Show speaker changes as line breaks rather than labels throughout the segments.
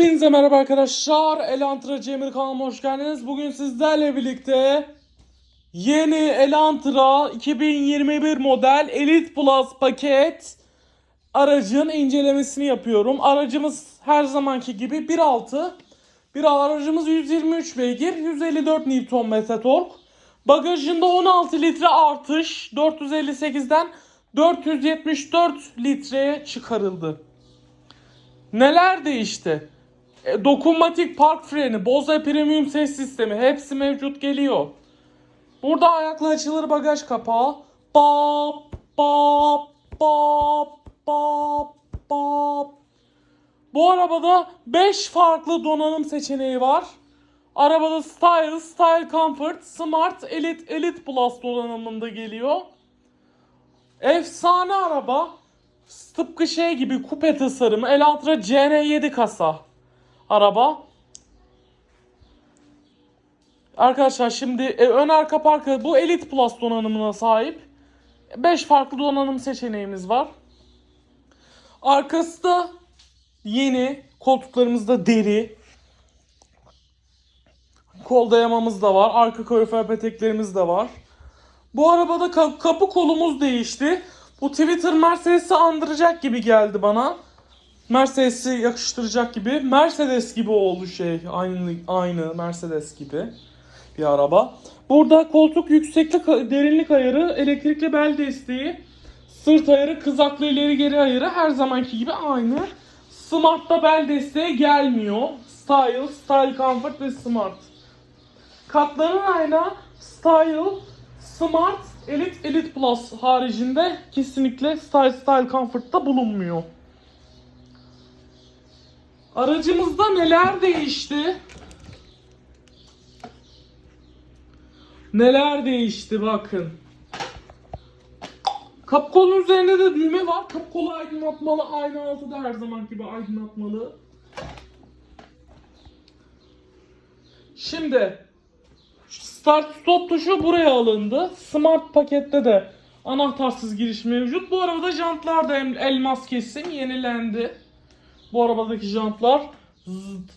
Hepinize merhaba arkadaşlar. Elantra Cemil kanalıma hoş geldiniz. Bugün sizlerle birlikte yeni Elantra 2021 model Elite Plus paket aracın incelemesini yapıyorum. Aracımız her zamanki gibi 1.6. Bir aracımız 123 beygir, 154 Nm tork. Bagajında 16 litre artış 458'den 474 litreye çıkarıldı. Neler değişti? E, dokunmatik park freni, Bose Premium ses sistemi hepsi mevcut geliyor. Burada ayakla açılır bagaj kapağı. Bap bap bap bap bap. Bu arabada 5 farklı donanım seçeneği var. Arabada Style, Style Comfort, Smart, Elite, Elite Plus donanımında geliyor. Efsane araba. Tıpkı şey gibi kupe tasarımı Elantra CN7 kasa araba. Arkadaşlar şimdi e, ön arka parka bu Elite Plus donanımına sahip. 5 farklı donanım seçeneğimiz var. Arkası da yeni. Koltuklarımızda deri. Kol dayamamız da var. Arka kalorifer peteklerimiz de var. Bu arabada ka- kapı kolumuz değişti. Bu Twitter Mercedes'i andıracak gibi geldi bana. Mercedes'i yakıştıracak gibi. Mercedes gibi oldu şey. Aynı aynı Mercedes gibi bir araba. Burada koltuk yükseklik derinlik ayarı, elektrikli bel desteği, sırt ayarı, kızaklı ileri geri ayarı her zamanki gibi aynı. Smart'ta bel desteği gelmiyor. Style, Style Comfort ve Smart. Katların ayna Style, Smart, Elite, Elite Plus haricinde kesinlikle Style, Style Comfort'ta bulunmuyor. Aracımızda neler değişti? Neler değişti bakın. Kapı kolun üzerinde de düğme var. Kapı kolu aydınlatmalı. Aynı altı da her zaman gibi aydınlatmalı. Şimdi Start stop tuşu buraya alındı. Smart pakette de anahtarsız giriş mevcut. Bu arabada jantlar da el- elmas kesim yenilendi. Bu arabadaki jantlar zıt,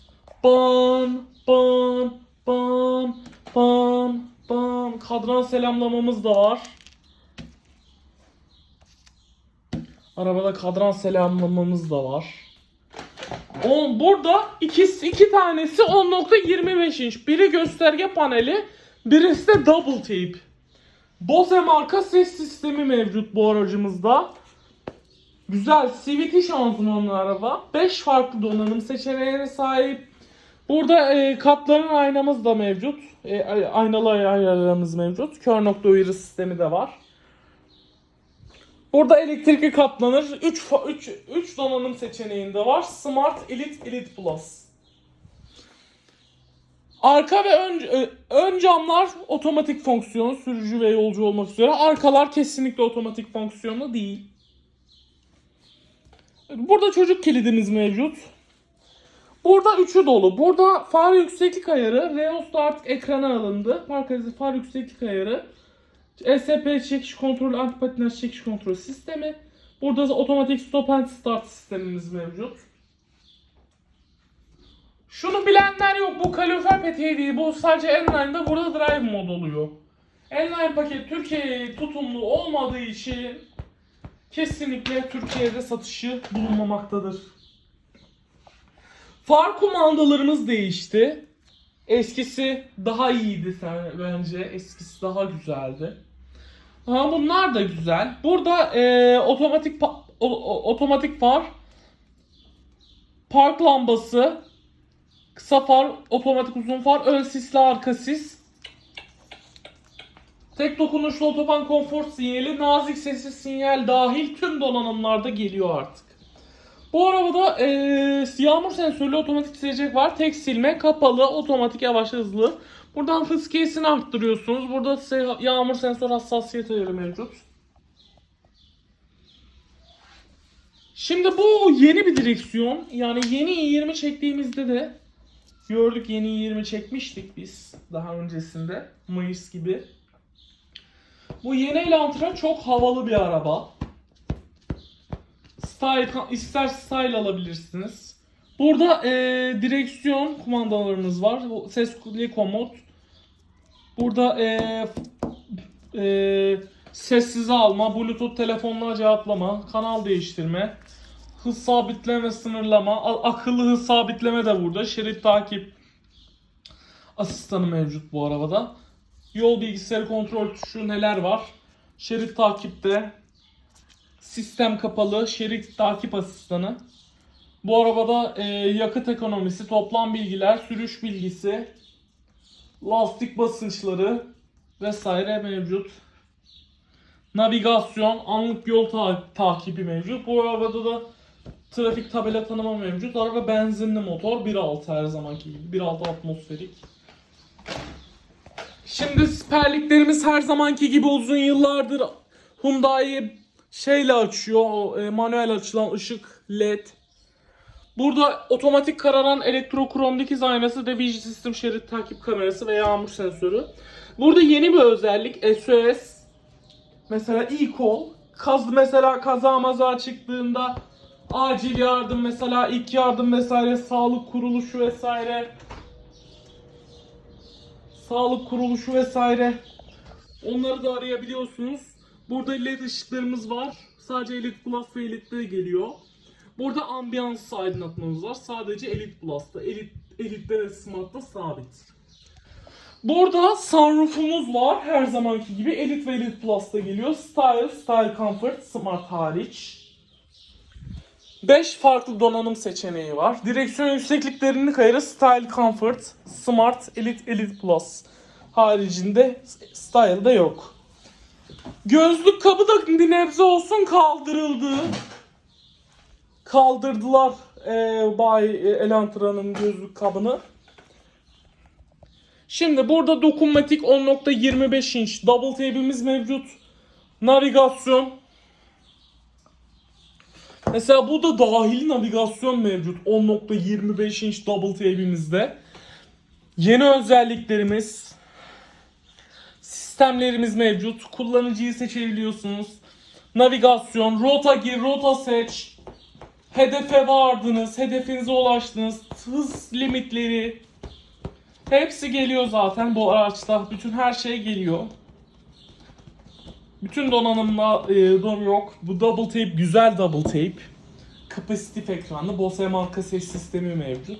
ban ban ban ban ban kadran selamlamamız da var. Arabada kadran selamlamamız da var. On, burada ikisi, iki tanesi 10.25 inç. Biri gösterge paneli, birisi de double tape. Bose marka ses sistemi mevcut bu aracımızda. Güzel CVT şanzımanlı araba. 5 farklı donanım seçeneğine sahip. Burada e, katların aynamız da mevcut. E, aynalı ayarlarımız mevcut. Kör nokta uyarı sistemi de var. Burada elektrikli katlanır. 3 3 3 donanım seçeneğinde var. Smart, Elite, Elite Plus. Arka ve ön, ö- ön camlar otomatik fonksiyonu sürücü ve yolcu olmak üzere. Arkalar kesinlikle otomatik fonksiyonlu değil. Burada çocuk kilidimiz mevcut. Burada üçü dolu. Burada far yükseklik ayarı. Reos'ta artık ekrana alındı. Marka far yükseklik ayarı. ESP çekiş kontrolü, antipatinaj çekiş kontrolü sistemi. Burada da otomatik stop and start sistemimiz mevcut. Şunu bilenler yok. Bu kalorifer peteği değil. Bu sadece N-Line'da burada drive mod oluyor. N-Line paket Türkiye'ye tutumlu olmadığı için kesinlikle Türkiye'de satışı bulunmamaktadır. Far kumandalarımız değişti. Eskisi daha iyiydi sen bence. Eskisi daha güzeldi. Ha bunlar da güzel. Burada e, otomatik o- otomatik far, park lambası, kısa far, otomatik uzun far, ön sisli arka sis. Tek dokunuşlu otoban konfor sinyali, nazik sesli sinyal dahil tüm donanımlarda geliyor artık. Bu arabada eee, yağmur sensörlü otomatik silecek var. Tek silme, kapalı, otomatik yavaş hızlı. Buradan fıskiyesini arttırıyorsunuz. Burada yağmur sensör hassasiyet ayarı mevcut. Şimdi bu yeni bir direksiyon. Yani yeni i20 çektiğimizde de gördük yeni i20 çekmiştik biz daha öncesinde. Mayıs gibi. Bu yeni Elantra çok havalı bir araba. Style, ister style alabilirsiniz. Burada eee, direksiyon kumandalarımız var. Sesli komut. Burada eee eee, sessize alma, bluetooth telefonuna cevaplama, kanal değiştirme, hız sabitleme, sınırlama, akıllı hız sabitleme de burada. Şerit takip asistanı mevcut bu arabada. Yol bilgisayarı kontrol tuşu neler var? Şerit takipte, sistem kapalı, şerit takip asistanı. Bu arabada e, yakıt ekonomisi, toplam bilgiler, sürüş bilgisi, lastik basınçları vesaire mevcut. Navigasyon, anlık yol ta- takibi mevcut. Bu arabada da trafik tabela tanıma mevcut. Araba benzinli motor 1.6 her zamanki gibi. 1.6 atmosferik. Şimdi siperliklerimiz her zamanki gibi uzun yıllardır Hyundai şeyle açıyor. O, e, manuel açılan ışık LED. Burada otomatik kararan elektrokrom dikiz aynası, Division System şerit takip kamerası ve yağmur sensörü. Burada yeni bir özellik SOS. Mesela e-call. Kaz mesela kaza maza çıktığında acil yardım mesela ilk yardım vesaire sağlık kuruluşu vesaire sağlık kuruluşu vesaire onları da arayabiliyorsunuz. Burada led ışıklarımız var. Sadece Elite Plus ve Elite'de geliyor. Burada ambiyans aydınlatmamız var. Sadece Elite Plus'ta. Elite, Elite'de ve Smart'ta sabit. Burada sunroofumuz var. Her zamanki gibi Elite ve Elite Plus'ta geliyor. Style, Style Comfort, Smart hariç. 5 farklı donanım seçeneği var. Direksiyon yüksekliklerini kayırı Style Comfort, Smart, Elite, Elite Plus haricinde Style'da yok. Gözlük kabı da bir nebze olsun kaldırıldı. Kaldırdılar eee Bay Elantra'nın gözlük kabını. Şimdi burada dokunmatik 10.25 inç double tape'imiz mevcut. Navigasyon. Mesela bu da dahili navigasyon mevcut 10.25 inç double tape'imizde. Yeni özelliklerimiz sistemlerimiz mevcut. Kullanıcıyı seçebiliyorsunuz. Navigasyon, rota gir, rota seç. Hedefe vardınız, hedefinize ulaştınız. Hız limitleri, Hepsi geliyor zaten bu araçta. Bütün her şey geliyor. Bütün donanımla e, don yok. Bu double tape güzel double tape. Kapasitif ekranlı Bose marka ses sistemi mevcut.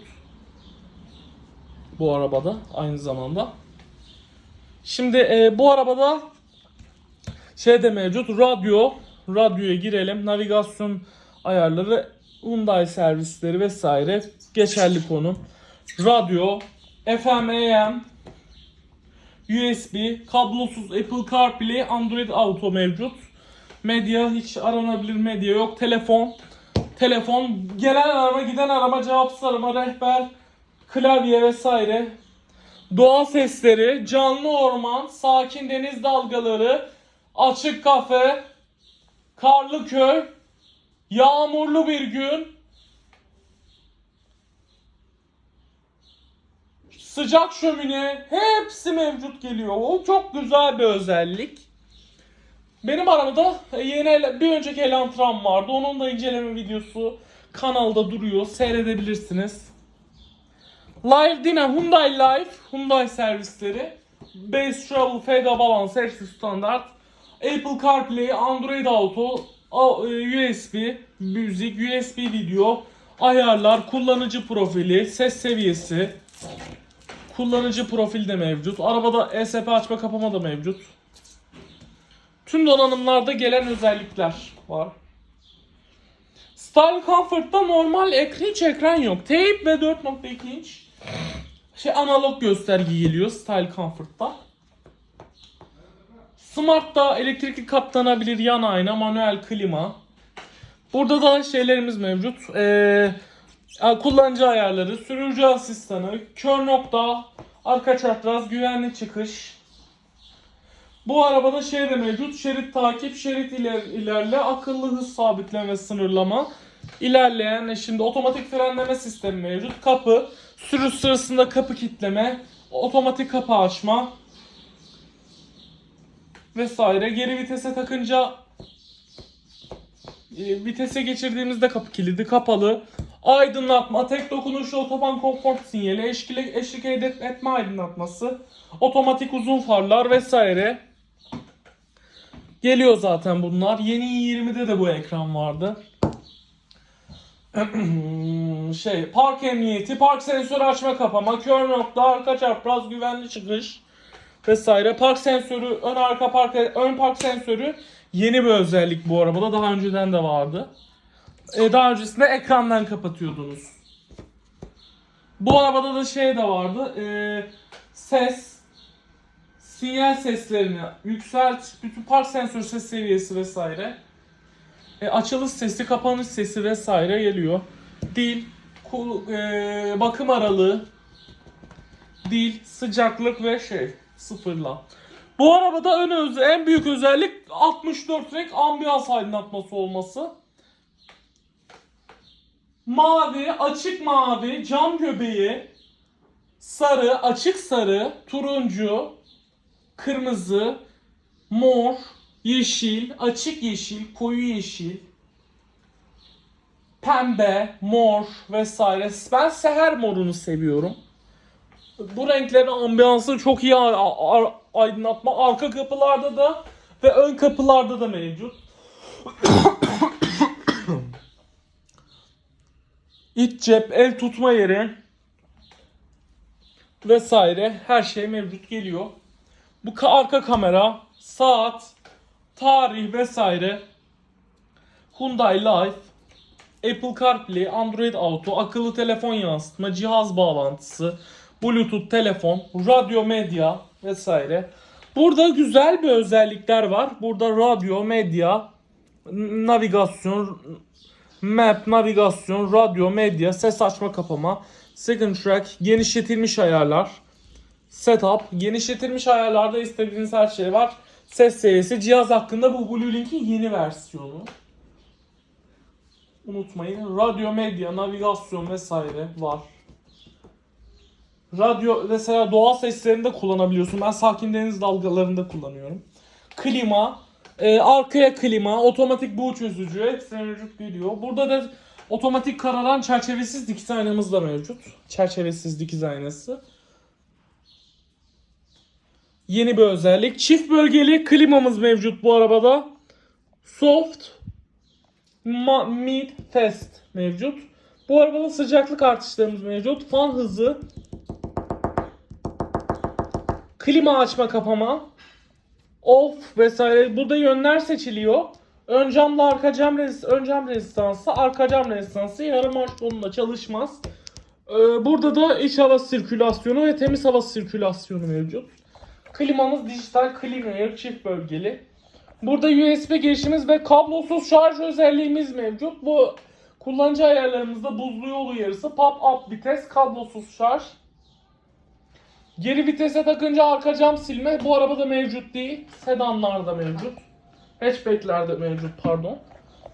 Bu arabada aynı zamanda. Şimdi e, bu arabada şey de mevcut. Radyo. Radyoya girelim. Navigasyon ayarları, Hyundai servisleri vesaire geçerli konu. Radyo, FM, AM, USB, kablosuz Apple CarPlay, Android Auto mevcut. Medya hiç aranabilir medya yok. Telefon, telefon, gelen arama, giden arama, cevapsız arama, rehber, klavye vesaire. Doğa sesleri, canlı orman, sakin deniz dalgaları, açık kafe, karlı köy, yağmurlu bir gün, sıcak şömine hepsi mevcut geliyor. O çok güzel bir özellik. Benim arabada yeni ele- bir önceki Elantram vardı. Onun da inceleme videosu kanalda duruyor. Seyredebilirsiniz. Live yine Hyundai Live, Hyundai servisleri. Base Travel, Feda Balance, hepsi standart. Apple CarPlay, Android Auto, e, USB, müzik, USB video, ayarlar, kullanıcı profili, ses seviyesi, Kullanıcı profil de mevcut. Arabada ESP açma kapama da mevcut. Tüm donanımlarda gelen özellikler var. Style Comfort'ta normal ekran hiç ekran yok. Tape ve 4.2 inç şey analog gösterge geliyor Style Comfort'ta. Smart'ta elektrikli katlanabilir yan ayna, manuel klima. Burada da şeylerimiz mevcut. Ee, e, kullanıcı ayarları, sürücü asistanı, kör nokta, arka çapraz, güvenli çıkış. Bu arabada şey de mevcut. Şerit takip, şerit iler, ilerle, akıllı hız sabitleme, sınırlama. İlerleyen, e, şimdi otomatik frenleme sistemi mevcut. Kapı, sürüş sırasında kapı kitleme, otomatik kapı açma vesaire. Geri vitese takınca e, vitese geçirdiğimizde kapı kilidi kapalı. Aydınlatma, tek dokunuşlu otoban konfor sinyali, eşlik, eşlik et- etme aydınlatması, otomatik uzun farlar vesaire. Geliyor zaten bunlar. Yeni i20'de de bu ekran vardı. şey, park emniyeti, park sensörü açma kapama, kör nokta, arka çapraz, güvenli çıkış vesaire. Park sensörü, ön arka park, ön park sensörü yeni bir özellik bu arabada. Daha önceden de vardı. Ee, daha öncesinde ekrandan kapatıyordunuz. Bu arabada da şey de vardı. ee, ses, sinyal seslerini yükselt, bütün park sensör ses seviyesi vesaire. E, açılış sesi, kapanış sesi vesaire geliyor. Dil, kul- e, bakım aralığı, dil, sıcaklık ve şey sıfırla. Bu arabada ön en büyük özellik 64 renk ambiyans aydınlatması olması. Mavi, açık mavi, cam göbeği, sarı, açık sarı, turuncu, kırmızı, mor, yeşil, açık yeşil, koyu yeşil, pembe, mor vesaire. Ben seher morunu seviyorum. Bu renklerin ambiyansı çok iyi aydınlatma. Arka kapılarda da ve ön kapılarda da mevcut. İç cep, el tutma yeri vesaire her şey mevcut geliyor. Bu ka- arka kamera, saat, tarih vesaire. Hyundai Life, Apple CarPlay, Android Auto, akıllı telefon yansıtma, cihaz bağlantısı, Bluetooth telefon, radyo medya vesaire. Burada güzel bir özellikler var. Burada radyo, medya, navigasyon, map, navigasyon, radyo, medya, ses açma kapama, second track, genişletilmiş ayarlar, setup, genişletilmiş ayarlarda istediğiniz her şey var. Ses seviyesi, cihaz hakkında bu Blue Link'in yeni versiyonu. Unutmayın. Radyo, medya, navigasyon vesaire var. Radyo mesela doğal seslerinde kullanabiliyorsun. Ben sakin deniz dalgalarında kullanıyorum. Klima, e, arkaya klima, otomatik buğu çözücü hepsi mevcut geliyor. Burada da otomatik kararan çerçevesiz dikiz aynamız da mevcut. Çerçevesiz dikiz aynası. Yeni bir özellik. Çift bölgeli klimamız mevcut bu arabada. Soft, mid, fast mevcut. Bu arabada sıcaklık artışlarımız mevcut. Fan hızı, klima açma kapama, off vesaire. Burada yönler seçiliyor. Ön camla arka cam rezist ön cam rezistansı, arka cam rezistansı yarım marş tonunda çalışmaz. Ee, burada da iç hava sirkülasyonu ve temiz hava sirkülasyonu mevcut. Klimamız dijital Cleanair çift bölgeli. Burada USB girişimiz ve kablosuz şarj özelliğimiz mevcut. Bu kullanıcı ayarlarımızda buzlu yol uyarısı, pop-up vites, kablosuz şarj. Geri vitese takınca arka cam silme bu arabada mevcut değil. Sedanlarda mevcut. Hatchbacklerde mevcut pardon.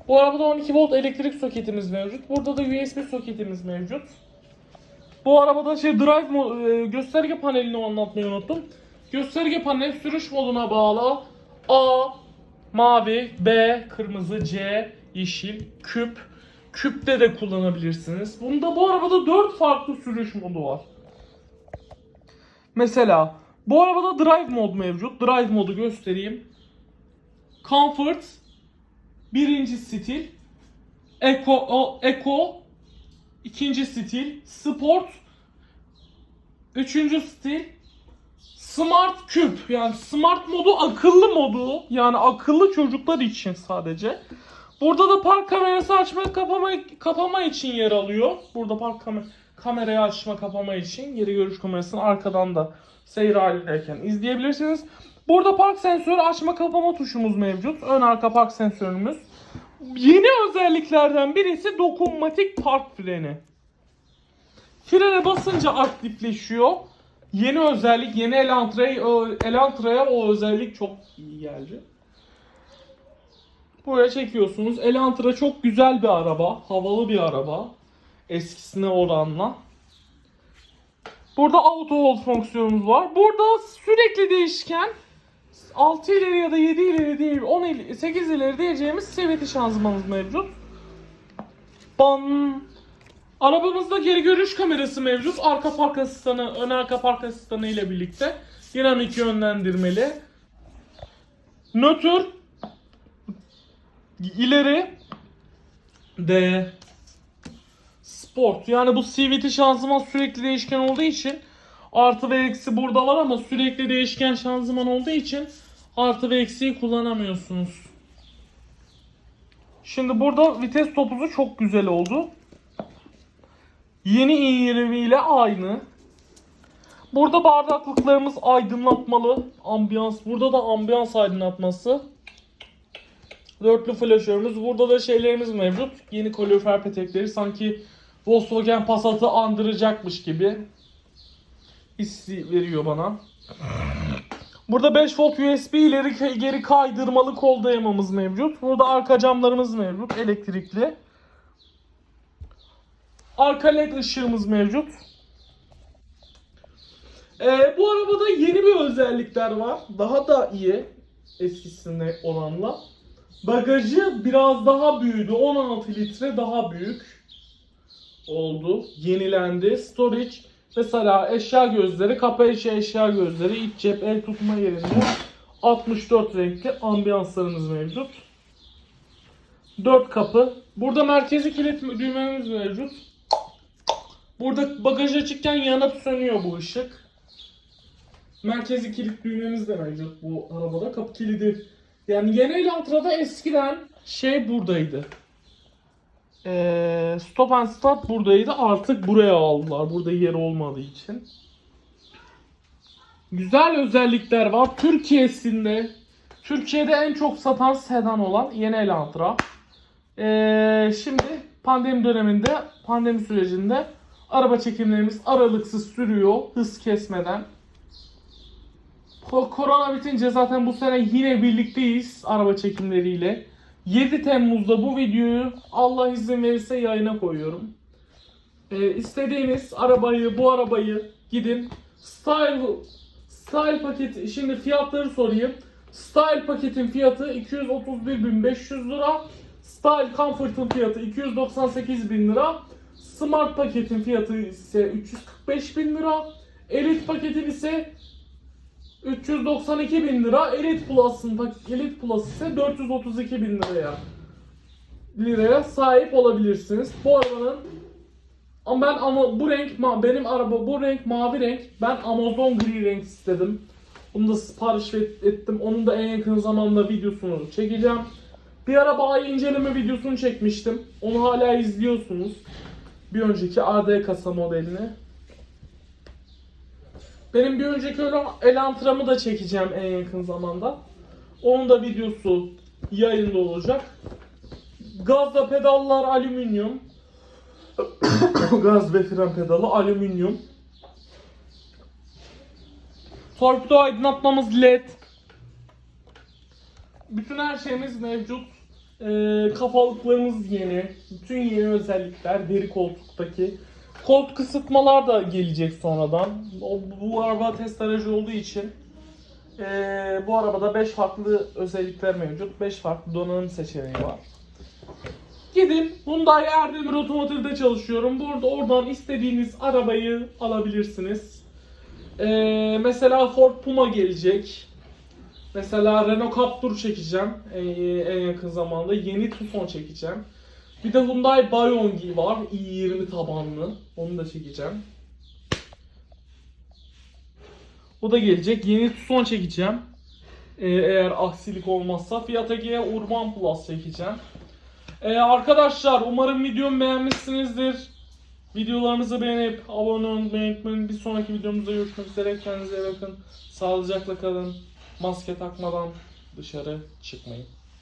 Bu arabada 12 volt elektrik soketimiz mevcut. Burada da USB soketimiz mevcut. Bu arabada şey drive e, gösterge panelini anlatmayı unuttum. Gösterge paneli sürüş moduna bağlı. A mavi, B kırmızı, C yeşil, küp. Küpte de kullanabilirsiniz. Bunda bu arabada 4 farklı sürüş modu var. Mesela bu arabada drive mod mevcut. Drive modu göstereyim. Comfort birinci stil. Eco, o, Eco ikinci stil. Sport üçüncü stil. Smart küp yani smart modu akıllı modu yani akıllı çocuklar için sadece. Burada da park kamerası açma kapama kapama için yer alıyor. Burada park kamer kamerayı açma kapama için geri görüş kamerasını arkadan da seyir halindeyken izleyebilirsiniz. Burada park sensörü açma kapama tuşumuz mevcut. Ön arka park sensörümüz. Yeni özelliklerden birisi dokunmatik park freni. Frene basınca aktifleşiyor. Yeni özellik, yeni Elantra'ya o, Elantra'ya o özellik çok iyi geldi. Buraya çekiyorsunuz. Elantra çok güzel bir araba. Havalı bir araba. Eskisine oranla. Burada auto hold fonksiyonumuz var. Burada sürekli değişken 6 ileri ya da 7 ileri değil 10 ileri, 8 ileri diyeceğimiz CVT şanzımanımız mevcut. Ban Arabamızda geri görüş kamerası mevcut. Arka park asistanı, ön arka park asistanı ile birlikte. İki yönlendirmeli. Nötr ileri de sport. Yani bu CVT şanzıman sürekli değişken olduğu için artı ve eksi burada var ama sürekli değişken şanzıman olduğu için artı ve eksiyi kullanamıyorsunuz. Şimdi burada vites topuzu çok güzel oldu. Yeni indirimiyle aynı. Burada bardaklıklarımız aydınlatmalı. Ambiyans. Burada da ambiyans aydınlatması. Dörtlü flaşörümüz. Burada da şeylerimiz mevcut. Yeni kalorifer petekleri sanki Volkswagen Passat'ı andıracakmış gibi hissi veriyor bana. Burada 5 volt USB ileri geri kaydırmalı kol dayamamız mevcut. Burada arka camlarımız mevcut elektrikli. Arka led ışığımız mevcut. Ee, bu arabada yeni bir özellikler var. Daha da iyi eskisine oranla. Bagajı biraz daha büyüdü. 16 litre daha büyük oldu. Yenilendi. Storage mesela eşya gözleri, kapı eşya eşya gözleri, iç cep, el tutma yerinde 64 renkli ambiyanslarımız mevcut. 4 kapı. Burada merkezi kilit düğmemiz mevcut. Burada bagaj açıkken yanıp sönüyor bu ışık. Merkezi kilit düğmemiz de mevcut bu arabada. Kapı kilidi. Yani yeni Elantra'da eskiden şey buradaydı. Ee, stop and start buradaydı. Artık buraya aldılar. Burada yer olmadığı için. Güzel özellikler var. Türkiye'sinde Türkiye'de en çok satan sedan olan yeni Elantra. Ee, şimdi pandemi döneminde, pandemi sürecinde araba çekimlerimiz aralıksız sürüyor. Hız kesmeden. Ko- Korona bitince zaten bu sene yine birlikteyiz araba çekimleriyle. 7 Temmuz'da bu videoyu Allah izin verirse yayına koyuyorum. Ee, istediğiniz arabayı, bu arabayı gidin. Style Style paketi, şimdi fiyatları sorayım. Style paketin fiyatı 231.500 lira. Style Comfort'ın fiyatı 298.000 lira. Smart paketin fiyatı ise 345.000 lira. Elite paketin ise 392 bin lira. Elite Plus'ın Elite Plus ise 432 bin liraya liraya sahip olabilirsiniz. Bu arabanın ama ben ama bu renk benim araba bu renk mavi renk. Ben Amazon gri renk istedim. Bunu da sipariş et- ettim. Onun da en yakın zamanda videosunu çekeceğim. Bir ara bayi inceleme videosunu çekmiştim. Onu hala izliyorsunuz. Bir önceki AD kasa modelini. Benim bir önceki öyle Elantram'ı da çekeceğim en yakın zamanda. Onun da videosu yayında olacak. Gazla pedallar alüminyum. Gaz ve fren pedalı alüminyum. Torpido aydınlatmamız led. Bütün her şeyimiz mevcut. Ee, kafalıklarımız yeni. Bütün yeni özellikler deri koltuktaki. Koltuk ısıtmalar da gelecek sonradan. O, bu araba test aracı olduğu için ee, bu arabada 5 farklı özellikler mevcut. 5 farklı donanım seçeneği var. Gidin Hyundai Erdemir Otomotiv'de çalışıyorum. Burada oradan istediğiniz arabayı alabilirsiniz. Ee, mesela Ford Puma gelecek. Mesela Renault Captur çekeceğim en, en yakın zamanda. Yeni Tucson çekeceğim. Bir de Hyundai Bayongi var. i20 tabanlı. Onu da çekeceğim. O da gelecek. Yeni Tucson çekeceğim. Ee, eğer aksilik olmazsa. Fiat Egea Urban Plus çekeceğim. Ee, arkadaşlar umarım videomu beğenmişsinizdir. Videolarımızı beğenip abone olmayı unutmayın. Bir sonraki videomuzda görüşmek üzere. Kendinize bakın. Sağlıcakla kalın. Maske takmadan dışarı çıkmayın.